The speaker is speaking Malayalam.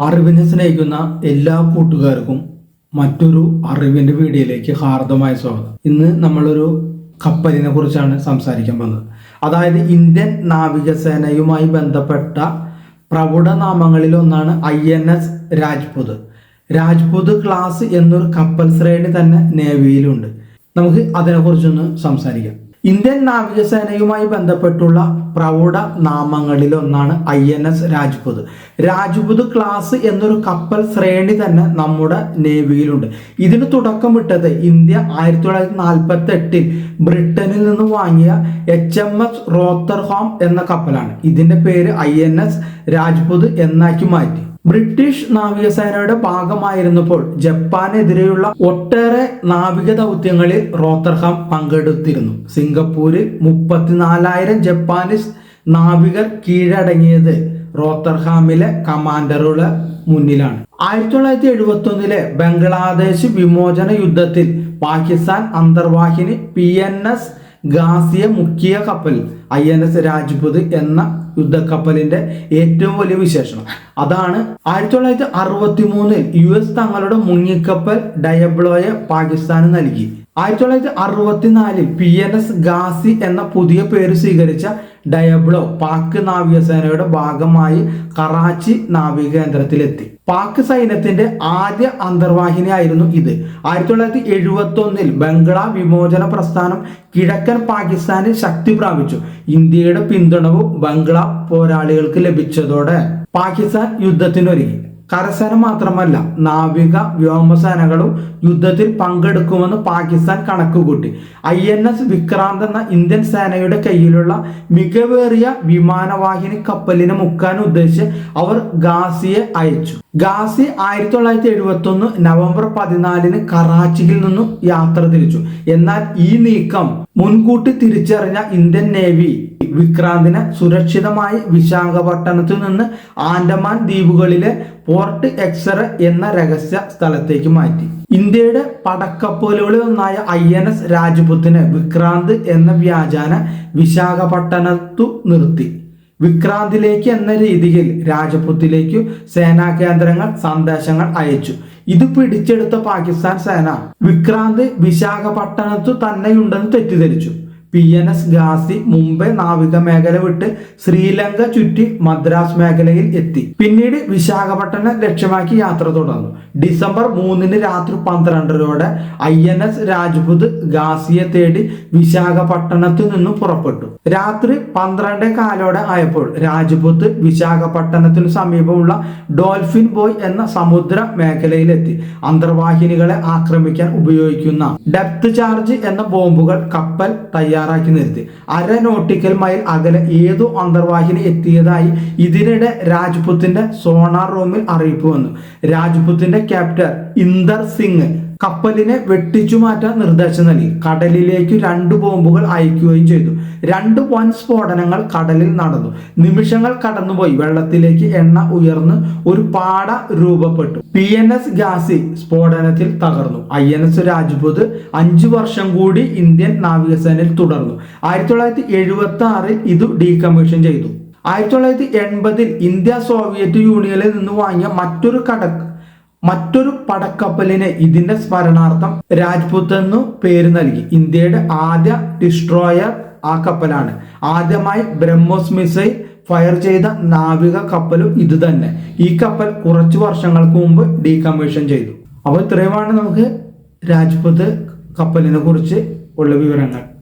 അറിവിനെ സ്നേഹിക്കുന്ന എല്ലാ കൂട്ടുകാർക്കും മറ്റൊരു അറിവിന്റെ വീഡിയോയിലേക്ക് ഹാർദമായ സ്വാഗതം. ഇന്ന് നമ്മളൊരു കപ്പലിനെ കുറിച്ചാണ് സംസാരിക്കാൻ പോകുന്നത്. അതായത് ഇന്ത്യൻ നാവികസേനയുമായി ബന്ധപ്പെട്ട പ്രൗഢനാമങ്ങളിൽ ഒന്നാണ് I N S Rajput. Rajput class എന്നൊരു കപ്പൽ ശ്രേണി തന്നെ നേവിയിലുണ്ട്. നമുക്ക് അതിനെക്കുറിച്ചൊന്ന് സംസാരിക്കാം. ഇന്ത്യൻ നാവികസേനയുമായി ബന്ധപ്പെട്ടുള്ള പ്രൗഢ നാമങ്ങളിൽ ഒന്നാണ് I N S Rajput. Rajput class എന്നൊരു കപ്പൽ ശ്രേണി തന്നെ നമ്മുടെ നേവിയിലുണ്ട്. ഇതിന് തുടക്കമിട്ടത് ഇന്ത്യ ആയിരത്തി തൊള്ളായിരത്തി നാൽപ്പത്തി എട്ടിൽ ബ്രിട്ടനിൽ നിന്ന് വാങ്ങിയ എച്ച് എം എസ് റോത്തർഹോം എന്ന കപ്പലാണ്. ഇതിന്റെ പേര് ഐ എൻ എസ് രാജ്പുത് എന്നാക്കി മാറ്റി. ബ്രിട്ടീഷ് നാവികസേനയുടെ ഭാഗമായിരുന്നപ്പോൾ ജപ്പാനെതിരെയുള്ള ഒട്ടേറെ നാവിക ദൗത്യങ്ങളിൽ റോത്തർഹാം പങ്കെടുത്തിരുന്നു. സിംഗപ്പൂരിൽ മുപ്പത്തിനാലായിരം ജപ്പാനീസ് നാവികർ കീഴടങ്ങിയത് റോത്തർഹാമിലെ കമാൻഡറുടെ മുന്നിലാണ്. ആയിരത്തി തൊള്ളായിരത്തി എഴുപത്തി ഒന്നിലെ ബംഗ്ലാദേശ് വിമോചന യുദ്ധത്തിൽ പാകിസ്ഥാൻ അന്തർവാഹിനി പി എൻ എസ് ഗാസിയ മുഖ്യ കപ്പൽ ഐ എൻ എസ് രാജ്പുത് എന്ന യുദ്ധക്കപ്പലിന്റെ ഏറ്റവും വലിയ വിശേഷണം. അതാണ് ആയിരത്തി തൊള്ളായിരത്തി അറുപത്തി മൂന്നിൽ യു എസ് തങ്ങളുടെ മുങ്ങിക്കപ്പൽ ഡയബ്ലോയെ പാകിസ്ഥാന് നൽകി. ആയിരത്തി തൊള്ളായിരത്തി അറുപത്തിനാലിൽ പി എൻ എസ് ഗാസി എന്ന പുതിയ പേര് സ്വീകരിച്ച ഡയബ്ലോ പാക് നാവികസേനയുടെ ഭാഗമായി കറാച്ചി നാവിക കേന്ദ്രത്തിലെത്തി പാക് സൈന്യത്തിന്റെ ആദ്യ അന്തർവാഹിനിയായിരുന്നു ഇത്. ആയിരത്തി തൊള്ളായിരത്തി എഴുപത്തി ഒന്നിൽ ബംഗ്ലാ വിമോചന പ്രസ്ഥാനം കിഴക്കൻ പാകിസ്ഥാനിൽ ശക്തി പ്രാപിച്ചു. ഇന്ത്യയുടെ പിന്തുണവും ബംഗ്ലാ പോരാളികൾക്ക് ലഭിച്ചതോടെ പാകിസ്ഥാൻ യുദ്ധത്തിനൊരുങ്ങി. കരസേന മാത്രമല്ല നാവിക വ്യോമസേനകളും യുദ്ധത്തിൽ പങ്കെടുക്കുമെന്ന് പാകിസ്ഥാൻ കണക്കുകൂട്ടി. ഐ എൻ എസ് വിക്രാന്ത് എന്ന ഇന്ത്യൻ സേനയുടെ കയ്യിലുള്ള മികവേറിയ വിമാനവാഹിനി കപ്പലിനെ മുക്കാൻ ഉദ്ദേശിച്ച് അവർ ഗാസിയെ അയച്ചു. ഗാസി ആയിരത്തി തൊള്ളായിരത്തി എഴുപത്തി ഒന്ന് നവംബർ പതിനാലിന് കറാച്ചിയിൽ നിന്നും യാത്ര തിരിച്ചു. എന്നാൽ ഈ നീക്കം മുൻകൂട്ടി തിരിച്ചറിഞ്ഞ ഇന്ത്യൻ നേവി വിക്രാന്തിനെ സുരക്ഷിതമായി വിശാഖപട്ടണത്തിൽ നിന്ന് ആൻഡമാൻ ദ്വീപുകളിലെ പോർട്ട് എക്സറ എന്ന രഹസ്യ സ്ഥലത്തേക്ക് മാറ്റി. ഇന്ത്യയുടെ പടക്കപ്പലുകളിൽ ഒന്നായ ഐ എൻ എസ് രാജ്പുത്തിന് വിക്രാന്ത് എന്ന വ്യാജാന വിശാഖപട്ടണത്തു നിർത്തി. വിക്രാന്തിലേക്ക് എന്ന രീതിയിൽ രാജപുത്തിലേക്ക് സേനാ കേന്ദ്രങ്ങൾ സന്ദേശങ്ങൾ അയച്ചു. ഇത് പിടിച്ചെടുത്ത പാകിസ്ഥാൻ സേന വിക്രാന്ത് വിശാഖപട്ടണത്തു തന്നെയുണ്ടെന്ന് തെറ്റിദ്ധരിച്ചു. P N S Ghazi Mumbai നാവിക മേഖല വിട്ട് ശ്രീലങ്ക ചുറ്റി മദ്രാസ് മേഖലയിൽ എത്തി. പിന്നീട് വിശാഖപട്ടണം ലക്ഷ്യമാക്കി യാത്ര തുടർന്നു. ഡിസംബർ മൂന്നിന് രാത്രി പന്ത്രണ്ടരയോടെ ഐ എൻ എസ് രാജ്പുത് ഗാസിയെ തേടി വിശാഖപട്ടണത്തു നിന്നും പുറപ്പെട്ടു. രാത്രി പന്ത്രണ്ടേ കാലോടെ ആയപ്പോൾ രാജ്പുത്ത് വിശാഖപട്ടണത്തിനു സമീപമുള്ള ഡോൾഫിൻ ബോയ് എന്ന സമുദ്ര മേഖലയിലെത്തി. അന്തർവാഹിനികളെ ആക്രമിക്കാൻ ഉപയോഗിക്കുന്ന ഡെപ്ത് ചാർജ് എന്ന ബോംബുകൾ കപ്പൽ തയ്യാറാക്കി നിർത്തി. അര നോട്ടിക്കൽ മൈൽ അകലെ ഏതോ അന്തർവാഹിനി എത്തിയതായി ഇതിനിടെ രാജ്പുത്തിന്റെ സോണാർ റൂമിൽ അറിയിപ്പ് വന്നു. രാജ്പുത്തിന്റെ ക്യാപ്റ്റൻ ഇന്ദർ സിംഗ് കപ്പലിനെ വെട്ടിച്ചു മാറ്റാൻ നിർദ്ദേശം നൽകി. കടലിലേക്ക് രണ്ട് ബോംബുകൾ അയക്കുകയും ചെയ്തു. രണ്ട് വൻ സ്ഫോടനങ്ങൾ കടലിൽ നടന്നു. നിമിഷങ്ങൾ കടന്നുപോയി. വെള്ളത്തിലേക്ക് എണ്ണ ഉയർന്ന് ഒരു പാട രൂപപ്പെട്ടു. പി എൻ എസ് ഗാസി സ്ഫോടനത്തിൽ തകർന്നു. ഐ എൻ എസ് രാജ്പുത് അഞ്ചു വർഷം കൂടി ഇന്ത്യൻ നാവികസേനയിൽ തുടർന്നു. ആയിരത്തി തൊള്ളായിരത്തി എഴുപത്തി ആറിൽ ഇത് ഡീകമ്മീഷൻ ചെയ്തു. ആയിരത്തി തൊള്ളായിരത്തി എൺപതിൽ ഇന്ത്യ സോവിയറ്റ് യൂണിയനിൽ നിന്ന് വാങ്ങിയ മറ്റൊരു കടക്ക് മറ്റൊരു പടക്കപ്പലിന് ഇതിന്റെ സ്മരണാർത്ഥം രാജ്പുത്ത് എന്നു പേര് നൽകി. ഇന്ത്യയുടെ ആദ്യ ഡിസ്ട്രോയർ ആ കപ്പലാണ്. ആദ്യമായി ബ്രഹ്മോസ് മിസൈൽ ഫയർ ചെയ്ത നാവിക കപ്പലും ഇത് തന്നെ. ഈ കപ്പൽ കുറച്ചു വർഷങ്ങൾക്ക് മുമ്പ് ഡീകമ്മീഷൻ ചെയ്തു. അപ്പോൾ ഇത്രയുമാണ് നമുക്ക് രാജ്പുത്ത് കപ്പലിനെ കുറിച്ച് ഉള്ള വിവരങ്ങൾ.